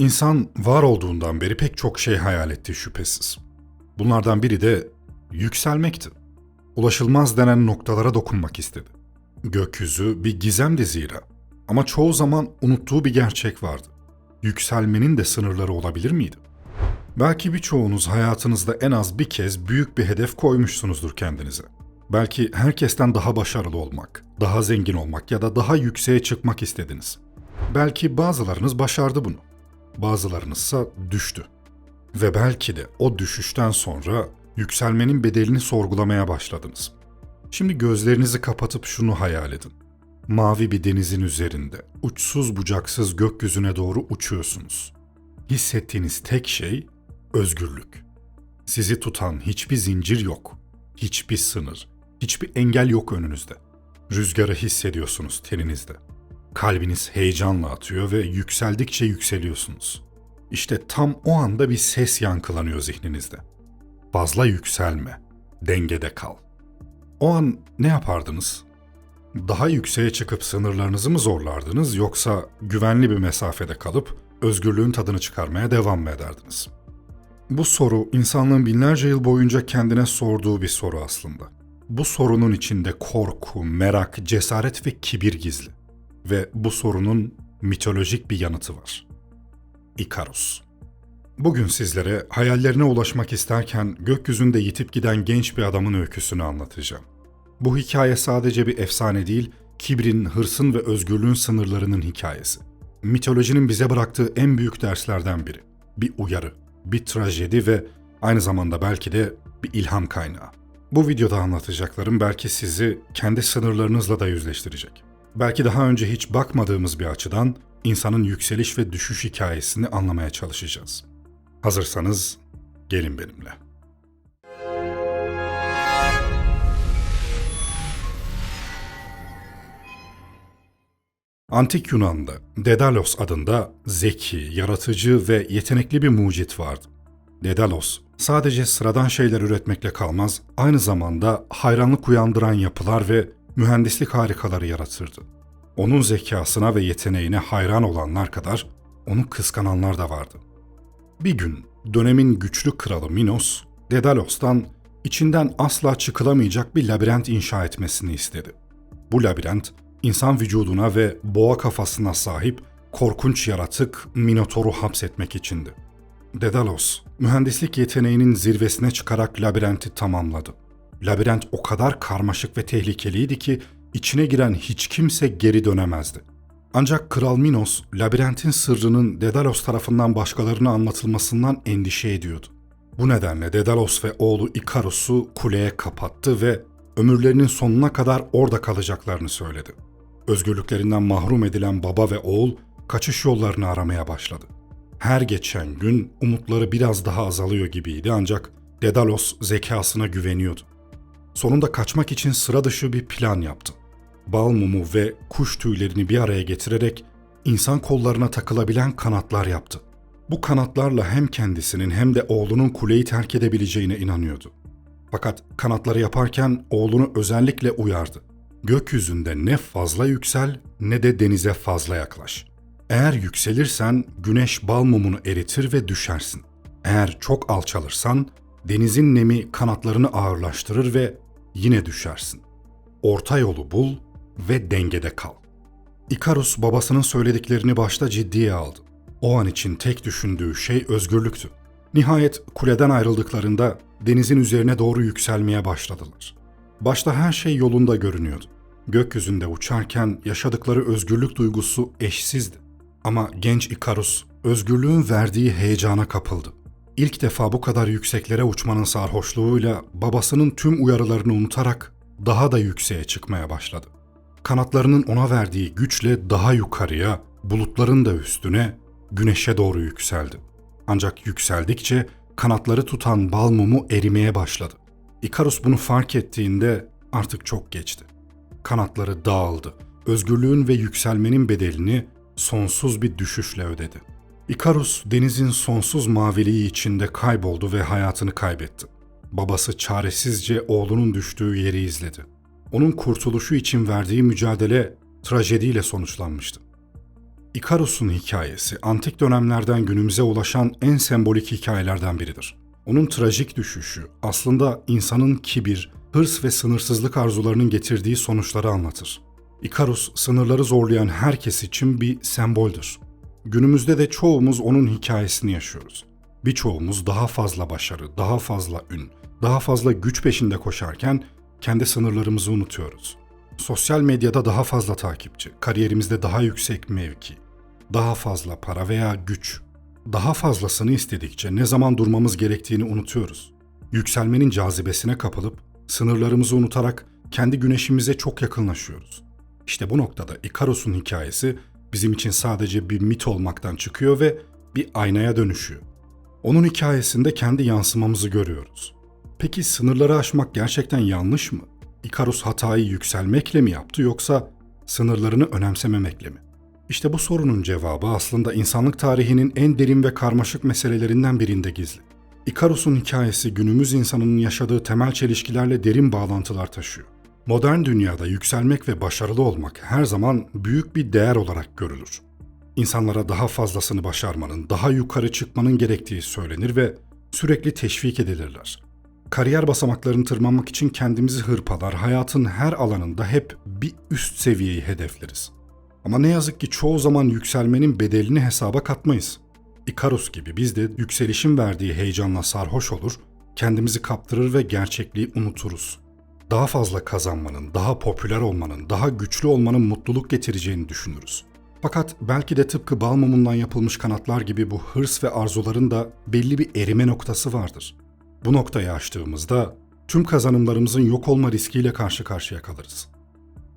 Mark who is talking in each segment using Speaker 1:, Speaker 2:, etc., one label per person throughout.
Speaker 1: İnsan var olduğundan beri pek çok şey hayal etti şüphesiz. Bunlardan biri de yükselmekti. Ulaşılmaz denen noktalara dokunmak istedi. Gökyüzü bir gizemdi zira. Ama çoğu zaman unuttuğu bir gerçek vardı. Yükselmenin de sınırları olabilir miydi? Belki birçoğunuz hayatınızda en az bir kez büyük bir hedef koymuşsunuzdur kendinize. Belki herkesten daha başarılı olmak, daha zengin olmak ya da daha yükseğe çıkmak istediniz. Belki bazılarınız başardı bunu. Bazılarınızsa düştü. Ve belki de o düşüşten sonra yükselmenin bedelini sorgulamaya başladınız. Şimdi gözlerinizi kapatıp şunu hayal edin. Mavi bir denizin üzerinde, uçsuz bucaksız gökyüzüne doğru uçuyorsunuz. Hissettiğiniz tek şey özgürlük. Sizi tutan hiçbir zincir yok. Hiçbir sınır, hiçbir engel yok önünüzde. Rüzgarı hissediyorsunuz teninizde. Kalbiniz heyecanla atıyor ve yükseldikçe yükseliyorsunuz. İşte tam o anda bir ses yankılanıyor zihninizde. Fazla yükselme, dengede kal. O an ne yapardınız? Daha yükseğe çıkıp sınırlarınızı mı zorlardınız yoksa güvenli bir mesafede kalıp özgürlüğün tadını çıkarmaya devam mı ederdiniz? Bu soru insanlığın binlerce yıl boyunca kendine sorduğu bir soru aslında. Bu sorunun içinde korku, merak, cesaret ve kibir gizli. Ve bu sorunun mitolojik bir yanıtı var. Ikarus. Bugün sizlere hayallerine ulaşmak isterken gökyüzünde yitip giden genç bir adamın öyküsünü anlatacağım. Bu hikaye sadece bir efsane değil, kibrin, hırsın ve özgürlüğün sınırlarının hikayesi. Mitolojinin bize bıraktığı en büyük derslerden biri. Bir uyarı, bir trajedi ve aynı zamanda belki de bir ilham kaynağı. Bu videoda anlatacaklarım belki sizi kendi sınırlarınızla da yüzleştirecek. Belki daha önce hiç bakmadığımız bir açıdan insanın yükseliş ve düşüş hikayesini anlamaya çalışacağız. Hazırsanız gelin benimle. Antik Yunan'da Dedalos adında zeki, yaratıcı ve yetenekli bir mucit vardı. Dedalos sadece sıradan şeyler üretmekle kalmaz, aynı zamanda hayranlık uyandıran yapılar ve mühendislik harikaları yaratırdı. Onun zekasına ve yeteneğine hayran olanlar kadar onu kıskananlar da vardı. Bir gün dönemin güçlü kralı Minos, Dedalos'tan içinden asla çıkılamayacak bir labirent inşa etmesini istedi. Bu labirent insan vücuduna ve boğa kafasına sahip korkunç yaratık Minotor'u hapsetmek içindi. Dedalos, mühendislik yeteneğinin zirvesine çıkarak labirenti tamamladı. Labirent o kadar karmaşık ve tehlikeliydi ki içine giren hiç kimse geri dönemezdi. Ancak Kral Minos, labirentin sırrının Dedalos tarafından başkalarına anlatılmasından endişe ediyordu. Bu nedenle Dedalos ve oğlu Ikarus'u kuleye kapattı ve ömürlerinin sonuna kadar orada kalacaklarını söyledi. Özgürlüklerinden mahrum edilen baba ve oğul kaçış yollarını aramaya başladı. Her geçen gün umutları biraz daha azalıyor gibiydi ancak Dedalos zekasına güveniyordu. Sonunda kaçmak için sıra dışı bir plan yaptı. Bal mumu ve kuş tüylerini bir araya getirerek insan kollarına takılabilen kanatlar yaptı. Bu kanatlarla hem kendisinin hem de oğlunun kuleyi terk edebileceğine inanıyordu. Fakat kanatları yaparken oğlunu özellikle uyardı. Gökyüzünde ne fazla yüksel ne de denize fazla yaklaş. Eğer yükselirsen güneş bal mumunu eritir ve düşersin. Eğer çok alçalırsan denizin nemi kanatlarını ağırlaştırır ve yine düşersin. Orta yolu bul ve dengede kal. Ikarus babasının söylediklerini başta ciddiye aldı. O an için tek düşündüğü şey özgürlüktü. Nihayet kuleden ayrıldıklarında denizin üzerine doğru yükselmeye başladılar. Başta her şey yolunda görünüyordu. Gökyüzünde uçarken yaşadıkları özgürlük duygusu eşsizdi. Ama genç Ikarus özgürlüğün verdiği heyecana kapıldı. İlk defa bu kadar yükseklere uçmanın sarhoşluğuyla babasının tüm uyarılarını unutarak daha da yükseğe çıkmaya başladı. Kanatlarının ona verdiği güçle daha yukarıya, bulutların da üstüne, güneşe doğru yükseldi. Ancak yükseldikçe kanatları tutan bal mumu erimeye başladı. Ikarus bunu fark ettiğinde artık çok geçti. Kanatları dağıldı. Özgürlüğün ve yükselmenin bedelini sonsuz bir düşüşle ödedi. Ikarus denizin sonsuz maviliği içinde kayboldu ve hayatını kaybetti. Babası çaresizce oğlunun düştüğü yeri izledi. Onun kurtuluşu için verdiği mücadele trajediyle sonuçlanmıştı. Ikarus'un hikayesi antik dönemlerden günümüze ulaşan en sembolik hikayelerden biridir. Onun trajik düşüşü aslında insanın kibir, hırs ve sınırsızlık arzularının getirdiği sonuçları anlatır. Ikarus sınırları zorlayan herkes için bir semboldür. Günümüzde de çoğumuz onun hikayesini yaşıyoruz. Birçoğumuz daha fazla başarı, daha fazla ün, daha fazla güç peşinde koşarken kendi sınırlarımızı unutuyoruz. Sosyal medyada daha fazla takipçi, kariyerimizde daha yüksek mevki, daha fazla para veya güç. Daha fazlasını istedikçe ne zaman durmamız gerektiğini unutuyoruz. Yükselmenin cazibesine kapılıp sınırlarımızı unutarak kendi güneşimize çok yakınlaşıyoruz. İşte bu noktada Ikaros'un hikayesi bizim için sadece bir mit olmaktan çıkıyor ve bir aynaya dönüşüyor. Onun hikayesinde kendi yansımamızı görüyoruz. Peki sınırları aşmak gerçekten yanlış mı? Ikarus hatayı yükselmekle mi yaptı yoksa sınırlarını önemsememekle mi? İşte bu sorunun cevabı aslında insanlık tarihinin en derin ve karmaşık meselelerinden birinde gizli. Ikarus'un hikayesi günümüz insanının yaşadığı temel çelişkilerle derin bağlantılar taşıyor. Modern dünyada yükselmek ve başarılı olmak her zaman büyük bir değer olarak görülür. İnsanlara daha fazlasını başarmanın, daha yukarı çıkmanın gerektiği söylenir ve sürekli teşvik edilirler. Kariyer basamaklarını tırmanmak için kendimizi hırpalar, hayatın her alanında hep bir üst seviyeyi hedefleriz. Ama ne yazık ki çoğu zaman yükselmenin bedelini hesaba katmayız. Ikarus gibi biz de yükselişin verdiği heyecanla sarhoş olur, kendimizi kaptırır ve gerçekliği unuturuz. Daha fazla kazanmanın, daha popüler olmanın, daha güçlü olmanın mutluluk getireceğini düşünürüz. Fakat belki de tıpkı bal mumundan yapılmış kanatlar gibi bu hırs ve arzuların da belli bir erime noktası vardır. Bu noktayı aştığımızda tüm kazanımlarımızın yok olma riskiyle karşı karşıya kalırız.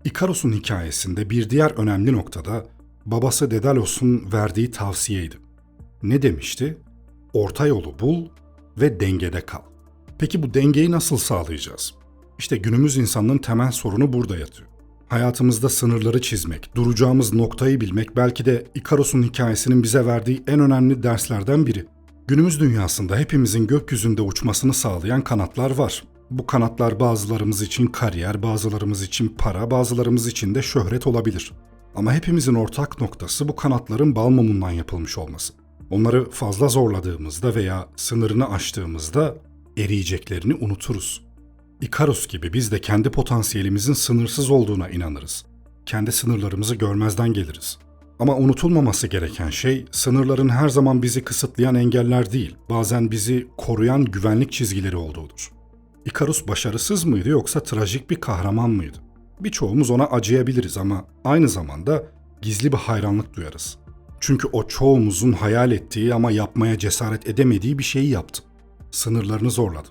Speaker 1: Ikaros'un hikayesinde bir diğer önemli noktada babası Dedalos'un verdiği tavsiyeydi. Ne demişti? Orta yolu bul ve dengede kal. Peki bu dengeyi nasıl sağlayacağız? İşte günümüz insanının temel sorunu burada yatıyor. Hayatımızda sınırları çizmek, duracağımız noktayı bilmek belki de Ikaros'un hikayesinin bize verdiği en önemli derslerden biri. Günümüz dünyasında hepimizin gökyüzünde uçmasını sağlayan kanatlar var. Bu kanatlar bazılarımız için kariyer, bazılarımız için para, bazılarımız için de şöhret olabilir. Ama hepimizin ortak noktası bu kanatların bal mumundan yapılmış olması. Onları fazla zorladığımızda veya sınırını aştığımızda eriyeceklerini unuturuz. Ikarus gibi biz de kendi potansiyelimizin sınırsız olduğuna inanırız. Kendi sınırlarımızı görmezden geliriz. Ama unutulmaması gereken şey sınırların her zaman bizi kısıtlayan engeller değil, bazen bizi koruyan güvenlik çizgileri olduğudur. Ikarus başarısız mıydı yoksa trajik bir kahraman mıydı? Birçoğumuz ona acıyabiliriz ama aynı zamanda gizli bir hayranlık duyarız. Çünkü o çoğumuzun hayal ettiği ama yapmaya cesaret edemediği bir şeyi yaptı. Sınırlarını zorladı.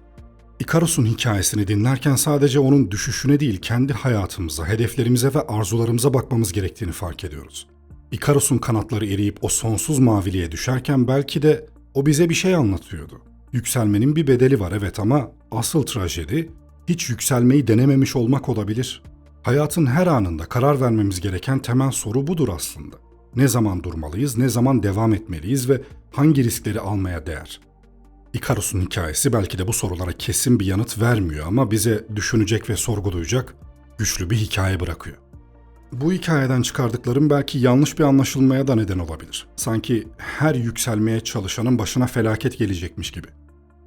Speaker 1: Ikarus'un hikayesini dinlerken sadece onun düşüşüne değil kendi hayatımıza, hedeflerimize ve arzularımıza bakmamız gerektiğini fark ediyoruz. Ikarus'un kanatları eriyip o sonsuz maviliğe düşerken belki de o bize bir şey anlatıyordu. Yükselmenin bir bedeli var evet ama asıl trajedi hiç yükselmeyi denememiş olmak olabilir. Hayatın her anında karar vermemiz gereken temel soru budur aslında. Ne zaman durmalıyız, ne zaman devam etmeliyiz ve hangi riskleri almaya değer? Ikarus'un hikayesi belki de bu sorulara kesin bir yanıt vermiyor ama bize düşünecek ve sorgulayacak güçlü bir hikaye bırakıyor. Bu hikayeden çıkardıklarım belki yanlış bir anlaşılmaya da neden olabilir. Sanki her yükselmeye çalışanın başına felaket gelecekmiş gibi.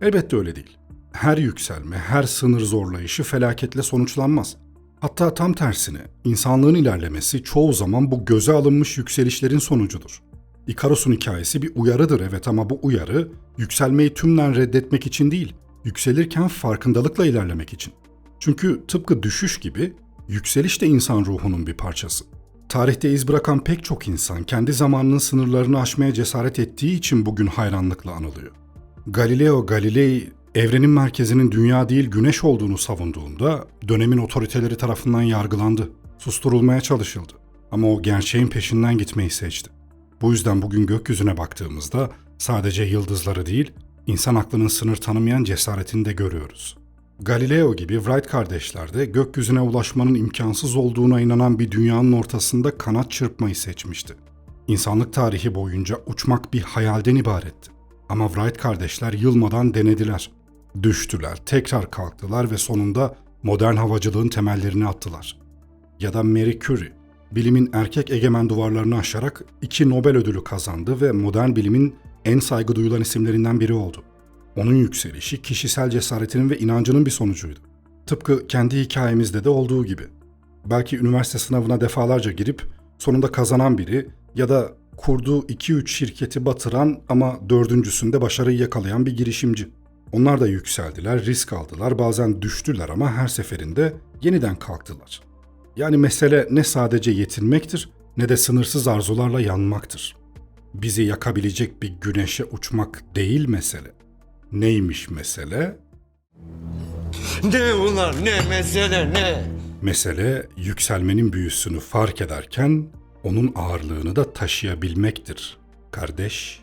Speaker 1: Elbette öyle değil. Her yükselme, her sınır zorlayışı felaketle sonuçlanmaz. Hatta tam tersine insanlığın ilerlemesi çoğu zaman bu göze alınmış yükselişlerin sonucudur. Ikaros'un hikayesi bir uyarıdır evet ama bu uyarı yükselmeyi tümden reddetmek için değil, yükselirken farkındalıkla ilerlemek için. Çünkü tıpkı düşüş gibi yükseliş de insan ruhunun bir parçası. Tarihte iz bırakan pek çok insan kendi zamanının sınırlarını aşmaya cesaret ettiği için bugün hayranlıkla anılıyor. Galileo Galilei evrenin merkezinin dünya değil güneş olduğunu savunduğunda dönemin otoriteleri tarafından yargılandı, susturulmaya çalışıldı. Ama o gerçeğin peşinden gitmeyi seçti. Bu yüzden bugün gökyüzüne baktığımızda sadece yıldızları değil, insan aklının sınır tanımayan cesaretini de görüyoruz. Galileo gibi Wright kardeşler de gökyüzüne ulaşmanın imkansız olduğuna inanan bir dünyanın ortasında kanat çırpmayı seçmişti. İnsanlık tarihi boyunca uçmak bir hayalden ibaretti. Ama Wright kardeşler yılmadan denediler. Düştüler, tekrar kalktılar ve sonunda modern havacılığın temellerini attılar. Ya da Marie Curie, Bilimin erkek egemen duvarlarını aşarak iki Nobel ödülü kazandı ve modern bilimin en saygı duyulan isimlerinden biri oldu. Onun yükselişi kişisel cesaretinin ve inancının bir sonucuydu. Tıpkı kendi hikayemizde de olduğu gibi. Belki üniversite sınavına defalarca girip sonunda kazanan biri ya da kurduğu 2-3 şirketi batıran ama dördüncüsünde başarıyı yakalayan bir girişimci. Onlar da yükseldiler, risk aldılar, bazen düştüler ama her seferinde yeniden kalktılar. Yani mesele ne sadece yetinmektir ne de sınırsız arzularla yanmaktır. Bizi yakabilecek bir güneşe uçmak değil mesele. Neymiş mesele?
Speaker 2: Ne ulan ne mesele ne?
Speaker 1: Mesele yükselmenin büyüsünü fark ederken onun ağırlığını da taşıyabilmektir. Kardeş,